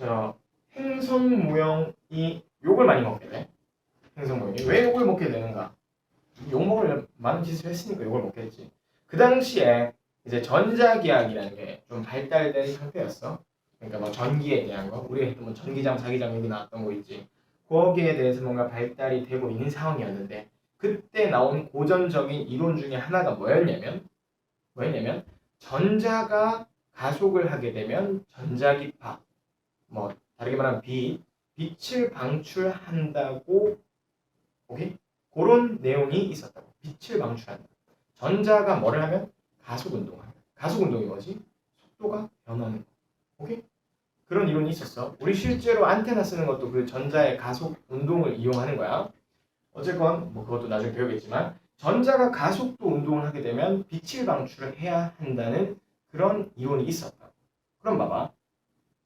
저 행성 모형이 욕을 많이 먹게 돼. 행성 모형이 왜 욕을 먹게 되는가? 욕 먹을 많은 짓을 했으니까 욕을 먹겠지. 그 당시에 이제 전자기학이라는 게 좀 발달된 상태였어. 그러니까 뭐 전기에 대한 거, 우리가 했던 뭐 전기장, 자기장 얘기 나왔던 거 있지. 거기에 대해서 뭔가 발달이 되고 있는 상황이었는데 그때 나온 고전적인 이론 중에 하나가 뭐였냐면 뭐였냐면 전자가 가속을 하게 되면 전자기파 뭐 다르게 말하면 빛 빛을 방출한다고 오케이? 그런 내용이 있었다고. 빛을 방출한다. 전자가 뭐를 하면? 가속 운동을 하면. 가속 운동이 뭐지? 속도가 변하는 거. 오케이? 그런 이론이 있었어. 우리 실제로 안테나 쓰는 것도 그 전자의 가속 운동을 이용하는 거야. 어쨌건 뭐 그것도 나중에 배우겠지만 전자가 가속도 운동을 하게 되면 빛을 방출을 해야 한다는 그런 이론이 있었다. 그럼 봐봐.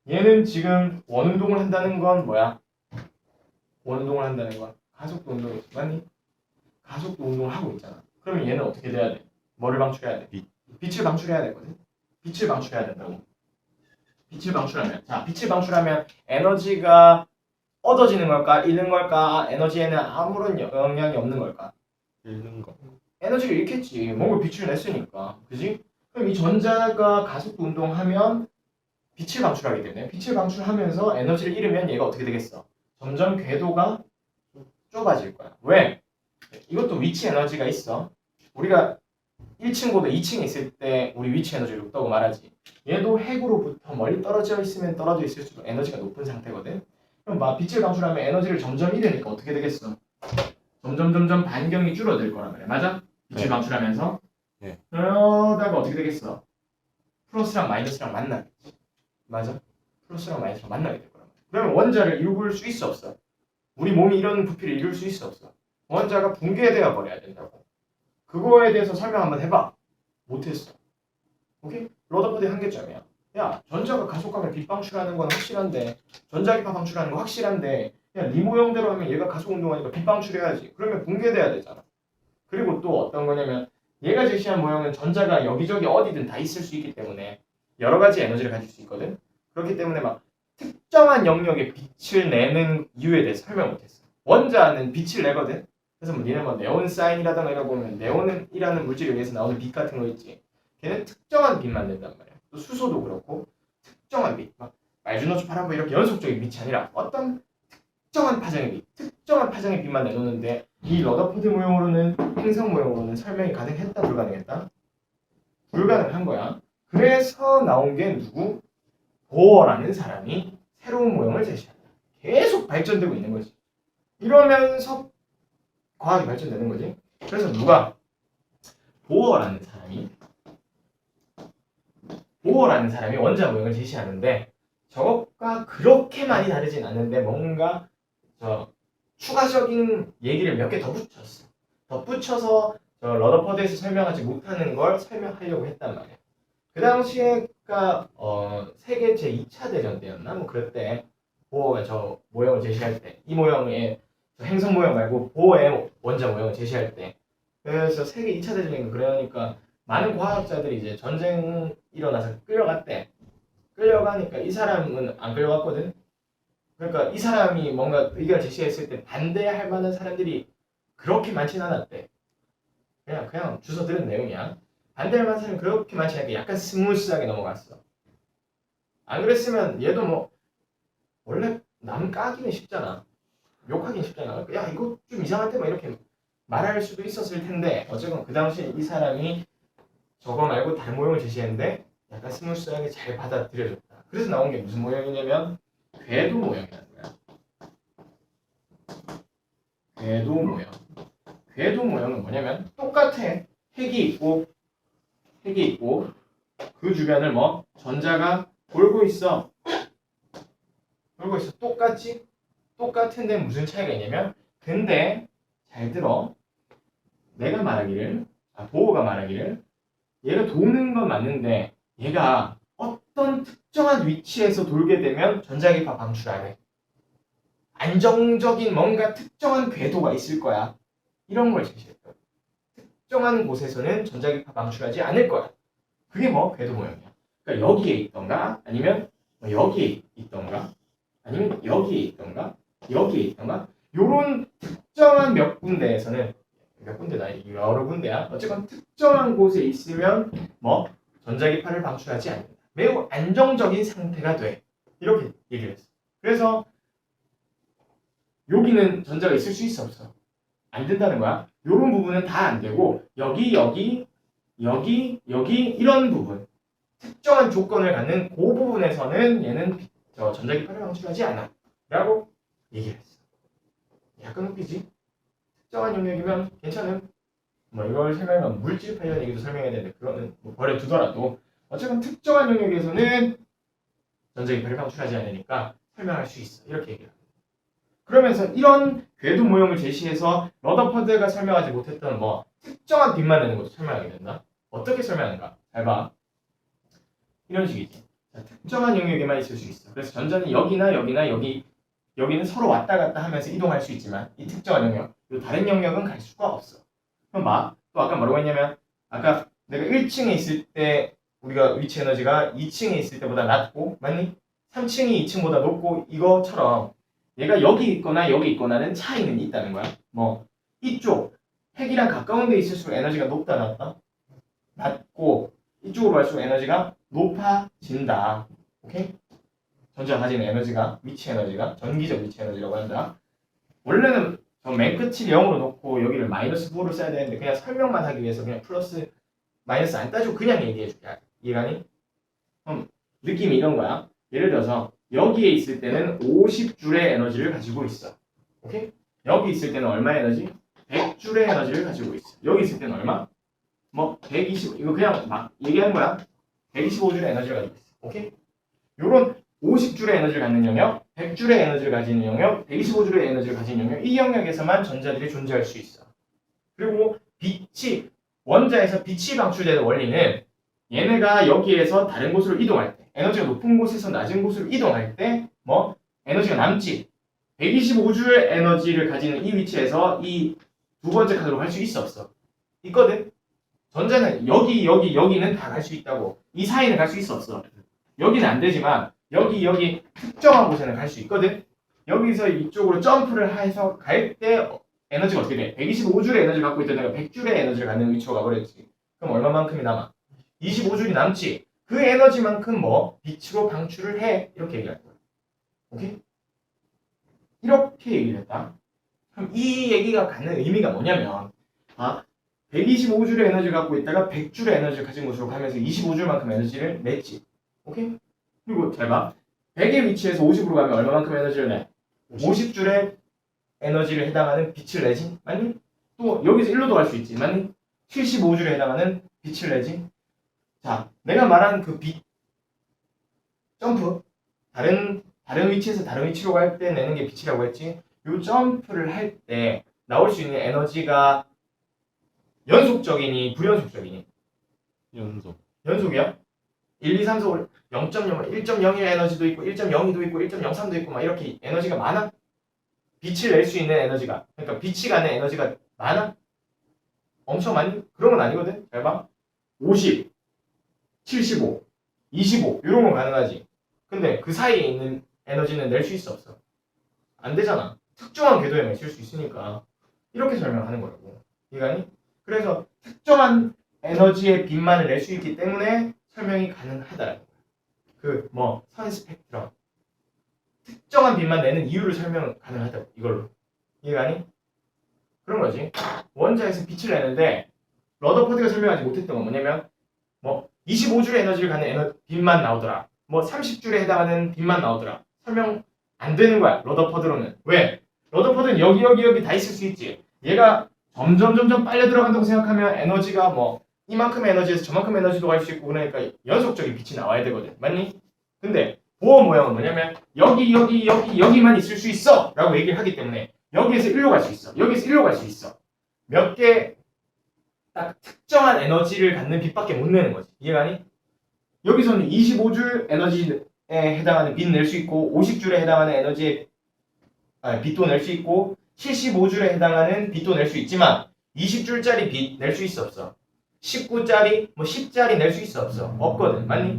얘는 지금 원운동을 한다는 건 뭐야? 원운동을 한다는 건 가속도 운동이 맞니? 가속도 운동을 하고 있잖아. 그러면 얘는 어떻게 돼야 돼? 뭐를 방출해야 돼? 빛. 빛을 방출해야 되거든. 빛을 방출해야 된다고. 빛을 방출하면 자 빛을 방출하면 에너지가 얻어지는 걸까 잃는 걸까 에너지에는 아무런 영향이 없는 걸까 읽는 거. 에너지를 잃겠지. 뭔가 빛을 냈으니까. 그지? 그럼 이 전자가 가속도 운동하면 빛을 방출하기 때문에 빛을 방출하면서 에너지를 잃으면 얘가 어떻게 되겠어? 점점 궤도가 좁아질 거야. 왜? 이것도 위치 에너지가 있어. 우리가 1층보다 2층에 있을 때 우리 위치 에너지가 높다고 말하지. 얘도 핵으로부터 멀리 떨어져 있으면 떨어져 있을수록 에너지가 높은 상태거든. 그럼 막 빛을 방출하면 에너지를 점점 잃으니까 어떻게 되겠어? 점점 점점 반경이 줄어들 거란 말이야. 맞아? 빛을 네. 방출하면서 네. 그러다가 어떻게 되겠어? 플러스랑 마이너스랑 만나겠지. 맞아? 플러스랑 마이너스랑 만나게 될 거란 말이야. 그러면 원자를 이룰 수 있어 없어? 우리 몸이 이런 부피를 이룰 수 있어 없어? 원자가 붕괴되어 버려야 된다고. 그거에 대해서 설명 한번 해봐. 못했어. 오케이? 러더포드 한계점이야. 야, 전자가 가속하면 빛 방출하는 건 확실한데, 전자기파 방출하는 건 확실한데, 야, 네 모형대로 하면 얘가 가속 운동하니까 빛 방출해야지. 그러면 붕괴돼야 되잖아. 그리고 또 어떤 거냐면, 얘가 제시한 모형은 전자가 여기저기 어디든 다 있을 수 있기 때문에 여러 가지 에너지를 가질 수 있거든. 그렇기 때문에 막 특정한 영역에 빛을 내는 이유에 대해서 설명 못했어. 원자는 빛을 내거든. 그래서 뭐 니네 뭐 네온 사인이라던가 이런 거 보면 네온이라는 물질에 의해서 나오는 빛 같은 거 있지. 걔는 특정한 빛만 낸단 말이야. 또 수소도 그렇고 특정한 빛, 막 말주노초 파란보 이렇게 연속적인 빛이 아니라 어떤 특정한 파장의 빛, 특정한 파장의 빛만 내놓는데 이 러더포드 모형으로는 행성 모형으로는 설명이 가능했다 불가능했다? 불가능한 거야. 그래서 나온 게 누구? 보어라는 사람이 새로운 모형을 제시한다. 계속 발전되고 있는 거지. 이러면서 과학이 발전되는 거지. 그래서 누가 보어라는 사람이 보어라는 사람이 원자 모형을 제시하는데 저것과 그렇게 많이 다르진 않는데 뭔가 저 추가적인 얘기를 몇 개 더 붙였어. 덧붙여서 저 러더퍼드에서 설명하지 못하는 걸 설명하려고 했단 말이야. 그 당시에 가 어, 세계 제 2차 대전 때였나? 뭐 그럴 때 보어가 저 모형을 제시할 때 이 모형의 저 행성 모형 말고 보어의 원자 모형을 제시할 때 그래서 세계 2차 대전인가 그러니까 많은 과학자들이 이제 전쟁 일어나서 끌려갔대. 끌려가니까 이 사람은 안 끌려갔거든. 그러니까 이 사람이 뭔가 의견을 제시했을 때 반대할 만한 사람들이 그렇게 많지는 않았대. 그냥 그냥 주워 들은 내용이야. 반대할 만한 사람이 그렇게 많지 않게 약간 스무스하게 넘어갔어. 안 그랬으면 얘도 뭐 원래 남 까기는 쉽잖아. 욕하기는 쉽잖아. 야 이거 좀 이상한데 막 이렇게 말할 수도 있었을 텐데 어쨌건 그 당시에 이 사람이 저거 말고 다른 모형을 제시했는데 약간 스무스하게 잘 받아들여졌다. 그래서 나온 게 무슨 모형이냐면 궤도 모형이라는 거야. 궤도 모형. 궤도 모형은 뭐냐면 똑같아. 핵이 있고 핵이 있고 그 주변을 뭐 전자가 돌고 있어. 돌고 있어. 똑같지? 똑같은데 무슨 차이가 있냐면 근데 잘 들어. 내가 말하기를 아, 보호가 말하기를 얘가 도는 건 맞는데 얘가 어떤 특정한 위치에서 돌게 되면 전자기파 방출하래. 안정적인 뭔가 특정한 궤도가 있을 거야. 이런 걸 제시했다. 특정한 곳에서는 전자기파 방출하지 않을 거야. 그게 뭐 궤도 모형이야. 그러니까 여기에 있던가 아니면 뭐 여기에 있던가 아니면 여기에 있던가 여기에 있던가. 요런 특정한 몇 군데에서는 몇 군데다? 여러 군데야. 어쨌건 특정한 곳에 있으면 뭐 전자기파를 방출하지 않는다. 매우 안정적인 상태가 돼. 이렇게 얘기를 했어. 그래서 여기는 전자가 있을 수 있어 없어 안 된다는 거야. 요런 부분은 다 안 되고 여기 여기 여기 여기 이런 부분. 특정한 조건을 갖는 그 부분에서는 얘는 비- 저 전자기 파를 방출하지 않아. 라고 얘기를 했어. 약간 웃기지? 특정한 영역이면 괜찮은 뭐 이걸 설명하면 물질 관련 얘기도 설명해야 되는데 그거는 뭐 버려두더라도. 어쨌든 특정한 영역에서는 전자기 파를 방출하지 않으니까 설명할 수 있어. 이렇게 얘기를 합니다 그러면서 이런 궤도 모형을 제시해서 러더퍼드가 설명하지 못했던 뭐 특정한 빛만 내는 것도 설명하게 된다 어떻게 설명하는가 잘 봐 이런 식이지 자, 특정한 영역에만 있을 수 있어 그래서 전자는 여기나 여기나 여기 여기는 서로 왔다 갔다 하면서 이동할 수 있지만 이 특정한 영역, 이 다른 영역은 갈 수가 없어. 그럼 봐. 또 아까 뭐라고 했냐면 아까 내가 1층에 있을 때 우리가 위치 에너지가 2층에 있을 때보다 낮고 맞니? 3층이 2층보다 높고 이거처럼 얘가 여기 있거나 여기 있거나는 차이는 있다는 거야. 뭐 이쪽 핵이랑 가까운 데 있을수록 에너지가 높다 낮다? 낮고 이쪽으로 갈수록 에너지가 높아진다. 오케이? 전자가 가지는 에너지가 위치 에너지가 전기적 위치 에너지라고 한다. 원래는 저맨 끝을 0으로 놓고 여기를 마이너스 9를 써야 되는데 그냥 설명만 하기 위해서 그냥 플러스 마이너스 안 따지고 그냥 얘기해 줄게. 이해가니? 그럼 느낌이 이런 거야. 예를 들어서 여기에 있을 때는 50줄의 에너지를 가지고 있어. 오케이? 여기 있을 때는 얼마의 에너지? 100줄의 에너지를 가지고 있어. 여기 있을 때는 얼마? 뭐 120. 이거 그냥 막 얘기하는 거야. 125줄의 에너지를 가지고 있어. 오케이? 요런 50줄의 에너지를 갖는 영역, 100줄의 에너지를 가지는 영역, 125줄의 에너지를 가진 영역, 이 영역에서만 전자들이 존재할 수 있어. 그리고 빛이, 원자에서 빛이 방출되는 원리는 얘네가 여기에서 다른 곳으로 이동할 때, 에너지가 높은 곳에서 낮은 곳으로 이동할 때, 뭐, 에너지가 남지. 125줄의 에너지를 가지는 이 위치에서 이 두 번째 칸으로 갈 수 있어, 없어? 있거든? 전자는 여기, 여기, 여기는 다 갈 수 있다고. 이 사이는 갈 수 있어, 없어? 여기는 안 되지만, 여기 여기 특정한 곳에는 갈 수 있거든. 여기서 이쪽으로 점프를 해서 갈 때 에너지가 어떻게 돼? 125줄의 에너지를 갖고 있던 애가 100줄의 에너지를 갖는 위치로 가버렸지. 그럼 얼마만큼이 남아? 25줄이 남지. 그 에너지만큼 뭐 빛으로 방출을 해 이렇게 얘기할 거야. 오케이? 이렇게 얘기를 했다. 그럼 이 얘기가 갖는 의미가 뭐냐면 아 125줄의 에너지를 갖고 있다가 100줄의 에너지를 가진 곳으로 가면서 25줄만큼 에너지를 냈지. 오케이? 그리고 잘 봐. 100의 위치에서 50으로 가면 얼마만큼 에너지를 내? 50 줄의 에너지를 해당하는 빛을 내지? 맞니? 또 여기서 1로도 갈 수 있지. 맞니? 75줄에 해당하는 빛을 내지? 자, 내가 말한 그 빛 점프 다른 다른 위치에서 다른 위치로 갈 때 내는 게 빛이라고 했지. 요 점프를 할 때 나올 수 있는 에너지가 연속적이니 불연속적이니? 연속 연속이야? 1, 2, 3, 4, 5, 0.0, 1.01 에너지도 있고 1.02도 있고 1.03도 있고 막 이렇게 에너지가 많아? 빛을 낼 수 있는 에너지가 그러니까 빛이 가는 에너지가 많아? 엄청 많니? 그런 건 아니거든? 잘 봐. 50, 75, 25 이런 건 가능하지. 근데 그 사이에 있는 에너지는 낼 수 있어 없어? 안 되잖아. 특정한 궤도에만 있을 수 있으니까 이렇게 설명하는 거라고. 이해가니? 그래서 특정한 에너지의 빛만을 낼 수 있기 때문에 설명이 가능하다라는 거야. 그 뭐 선 스펙트럼 특정한 빛만 내는 이유를 설명 가능하다고 이걸로 이해가니? 그런 거지. 원자에서 빛을 내는데 러더퍼드가 설명하지 못했던 건 뭐냐면 뭐 25줄의 에너지를 갖는 에너 빛만 나오더라. 뭐 30줄에 해당하는 빛만 나오더라. 설명 안 되는 거야. 러더퍼드로는 왜? 러더퍼드는 여기 여기 여기 다 있을 수 있지. 얘가 점점 점점 빨려 들어간다고 생각하면 에너지가 뭐 이만큼 에너지에서 저만큼 에너지도 갈 수 있고 그러니까 연속적인 빛이 나와야 되거든. 맞니? 근데 보호 모양은 뭐냐면 여기 여기 여기 여기만 있을 수 있어 라고 얘기를 하기 때문에 여기에서 1로 갈 수 있어. 여기서 1로 갈 수 있어. 몇 개 딱 특정한 에너지를 갖는 빛밖에 못 내는 거지. 이해가니? 여기서는 25줄 에너지에 해당하는 빛 낼 수 있고 50줄에 해당하는 에너지에 아, 빛도 낼 수 있고 75줄에 해당하는 빛도 낼 수 있지만 20줄짜리 빛 낼 수 있어 없어? 19짜리 뭐 10짜리 낼 수 있어 없어? 없거든 맞니?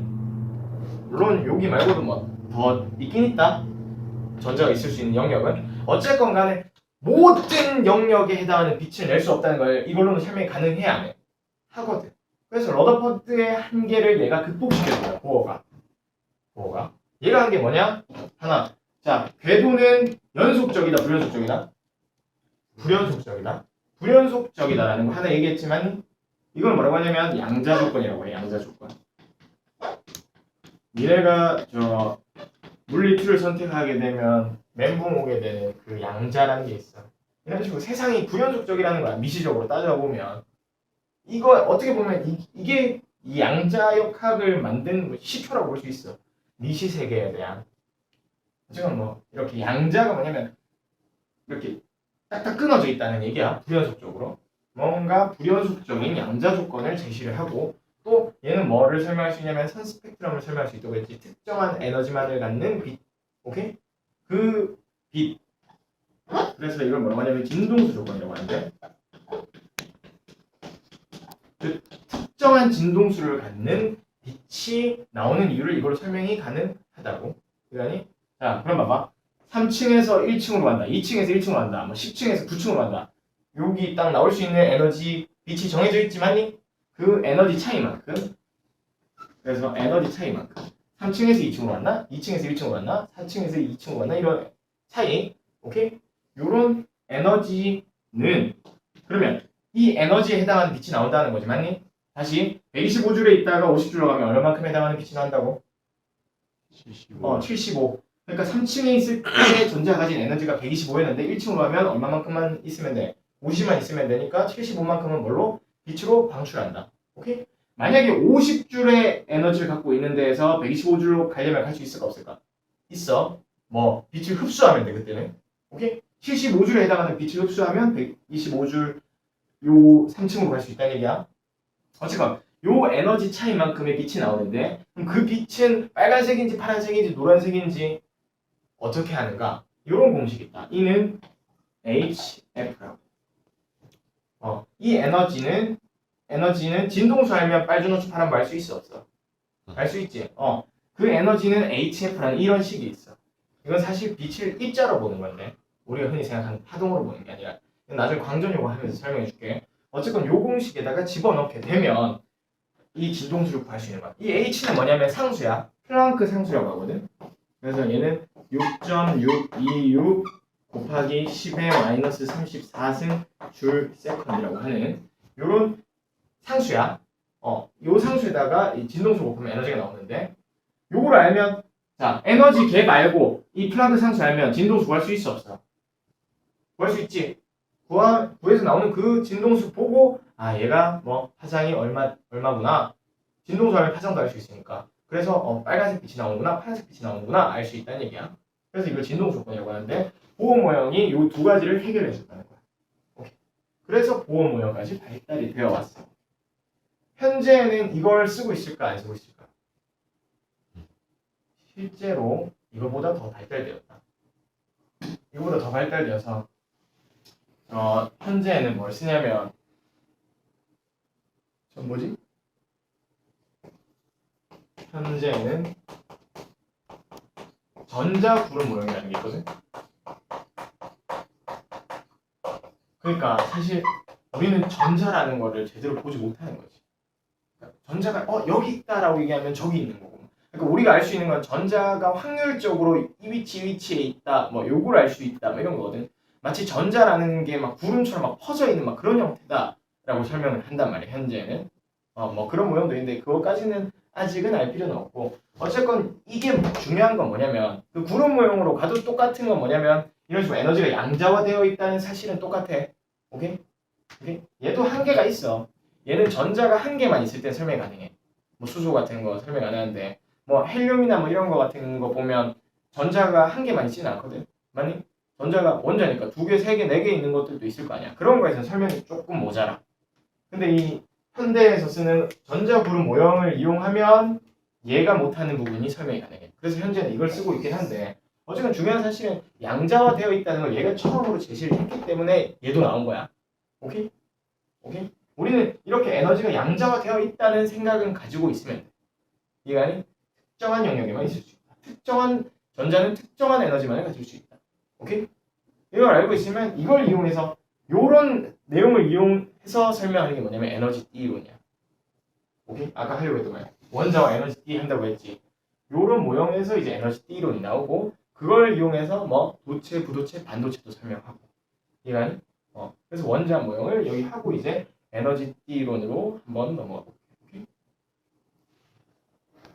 물론 여기 말고도 뭐 더 있긴 있다 전자가 있을 수 있는 영역은 어쨌건 간에 모든 영역에 해당하는 빛을 낼 수 없다는 걸 이걸로는 설명이 가능해야 안 해. 하거든. 그래서 러더퍼드의 한계를 얘가 극복시켜준 거야, 보어가. 보어가. 얘가 한 게 뭐냐? 하나. 자, 궤도는 연속적이다, 불연속적이다? 불연속적이다. 불연속적이다라는 거 하나 얘기했지만 이걸 뭐라고 하냐면 양자 조건이라고 해, 양자 조건. 미래가 저 물리 2를 선택하게 되면 멘붕 오게 되는 그 양자라는 게 있어. 이런 식으로 세상이 불연속적이라는 거야. 미시적으로 따져보면. 이거 어떻게 보면 이, 이게 이 양자역학을 만든 뭐 시초라고 볼 수 있어. 미시 세계에 대한. 지금 뭐 이렇게 양자가 뭐냐면 이렇게 딱딱 끊어져 있다는 얘기야. 불연속적으로. 뭔가 불연속적인 양자 조건을 제시를 하고 또 얘는 뭐를 설명할 수 있냐면 선 스펙트럼을 설명할 수 있다고 했지. 특정한 에너지만을 갖는 빛. 오케이? 그 빛. 그래서 이걸 뭐라고 하냐면 진동수 조건이라고 하는데 그 특정한 진동수를 갖는 빛이 나오는 이유를 이걸로 설명이 가능하다고. 그러니 자 그럼 봐봐. 3층에서 1층으로 간다. 2층에서 1층으로 간다. 뭐 10층에서 9층으로 간다. 여기 딱 나올 수 있는 에너지 빛이 정해져 있지만 그 에너지 차이만큼 그래서 에너지 차이만큼 3층에서 2층으로 갔나? 2층에서 1층으로 갔나? 4층에서 2층으로 갔나? 이런 차이 오케이? 요런 에너지는 그러면 이 에너지에 해당하는 빛이 나온다는 거지 맞니? 다시 125줄에 있다가 50줄로 가면 얼마만큼 해당하는 빛이 나온다고? 75. 어, 75. 그러니까 3층에 있을 때 전자가 가진 에너지가 125였는데 1층으로 가면 얼마만큼만 있으면 돼? 50만 있으면 되니까 75만큼은 뭘로? 빛으로 방출한다. 오케이? 만약에 50줄의 에너지를 갖고 있는 데에서 125줄로 가려면 갈 수 있을까 없을까? 있어. 뭐 빛을 흡수하면 돼 그때는. 오케이? 75줄에 해당하는 빛을 흡수하면 125줄 요 3층으로 갈 수 있다는 얘기야. 어쨌건 요 에너지 차이만큼의 빛이 나오는데 그럼 그 빛은 빨간색인지 파란색인지 노란색인지 어떻게 하는가? 이런 공식이 있다. 이는 HF라고. 어, 이 에너지는 에너지는 진동수 알면 빨주노초 파란 알수 있어 없어? 알 수 있지. 어, 그 에너지는 HF라는 이런 식이 있어. 이건 사실 빛을 입자로 보는 건데 우리가 흔히 생각하는 파동으로 보는 게 아니라 나중에 광전 요구 하면서 설명해 줄게. 어쨌건 요 공식에다가 집어넣게 되면 이 진동수를 구할 수 있는 거야. 이 H는 뭐냐면 상수야. 플랑크 상수라고 하거든. 그래서 얘는 6.626 곱하기 10의 마이너스 34승 줄 세컨드라고 하는 요런 상수야. 어, 요 상수에다가 이 진동수 곱하면 에너지가 나오는데 요걸 알면 자, 에너지 개 말고 이 플랑크 상수 알면 진동수 구할 수 있어 없어? 구할 수 있지. 구하, 구해서 나오는 그 진동수 보고 아 얘가 뭐 파장이 얼마 얼마구나 진동수 알면 파장도 알 수 있으니까 그래서 어, 빨간색 빛이 나오는구나 파란색 빛이 나오는구나 알 수 있다는 얘기야 그래서 이걸 진동수 조건이라고 하는데 보호 모형이 이 두 가지를 해결해 준다는 거야 오케이. 그래서 보호 모형까지 발달이 되어 왔어 현재는 이걸 쓰고 있을까 안 쓰고 있을까 실제로 이거보다 더 발달되었다 이거보다 더 발달되어서 어, 현재는 뭘 쓰냐면 저 뭐지? 현재는 전자 구름 모형이라는 게 있거든. 그러니까 사실 우리는 전자라는 거를 제대로 보지 못하는 거지. 그러니까 전자가 어 여기 있다라고 얘기하면 저기 있는 거고. 그러니까 우리가 알 수 있는 건 전자가 확률적으로 이 위치 이 위치에 있다, 뭐 요걸 알 수 있다, 뭐 이런 거거든. 마치 전자라는 게 막 구름처럼 막 퍼져 있는 막 그런 형태다라고 설명을 한단 말이야. 현재는 어 뭐 그런 모형도 있는데 그거까지는 아직은 알 필요는 없고 어쨌건 이게 중요한 건 뭐냐면 그 구름 모형으로 가도 똑같은 건 뭐냐면 이런 식으로 에너지가 양자화되어 있다는 사실은 똑같아. 오케이? 오케이? 얘도 한계가 있어. 얘는 전자가 한 개만 있을 때 설명이 가능해. 뭐 수소 같은 거 설명 안 하는데 뭐 헬륨이나 뭐 이런 거 같은 거 보면 전자가 한 개만 있지는 않거든. 맞니? 전자가 원자니까 두 개, 세 개, 네 개 있는 것들도 있을 거 아니야. 그런 거에서 설명이 조금 모자라. 근데 이 현대에서 쓰는 전자구름 모형을 이용하면 얘가 못하는 부분이 설명이 가능해. 그래서 현재는 이걸 쓰고 있긴 한데 어쨌든 중요한 사실은 양자화되어 있다는 걸 얘가 처음으로 제시를 했기 때문에 얘도 나온 거야. 오케이? 오케이? 우리는 이렇게 에너지가 양자화되어 있다는 생각은 가지고 있으면 돼. 이해가니? 특정한 영역에만 있을 수 있다. 특정한 전자는 특정한 에너지만을 가질 수 있다. 오케이? 이걸 알고 있으면 이걸 이용해서 요런 내용을 이용해서 설명하는 게 뭐냐면 에너지 D 이론이야. 오케이? 아까 하려고 했던 거야. 원자와 에너지 D 한다고 했지. 요런 모형에서 이제 에너지 D 이론이 나오고 그걸 이용해서 뭐 도체, 부도체, 반도체도 설명하고 이해가니? 어. 그래서 원자 모형을 여기 하고 이제 에너지 D 이론으로 한번 넘어가 볼게요.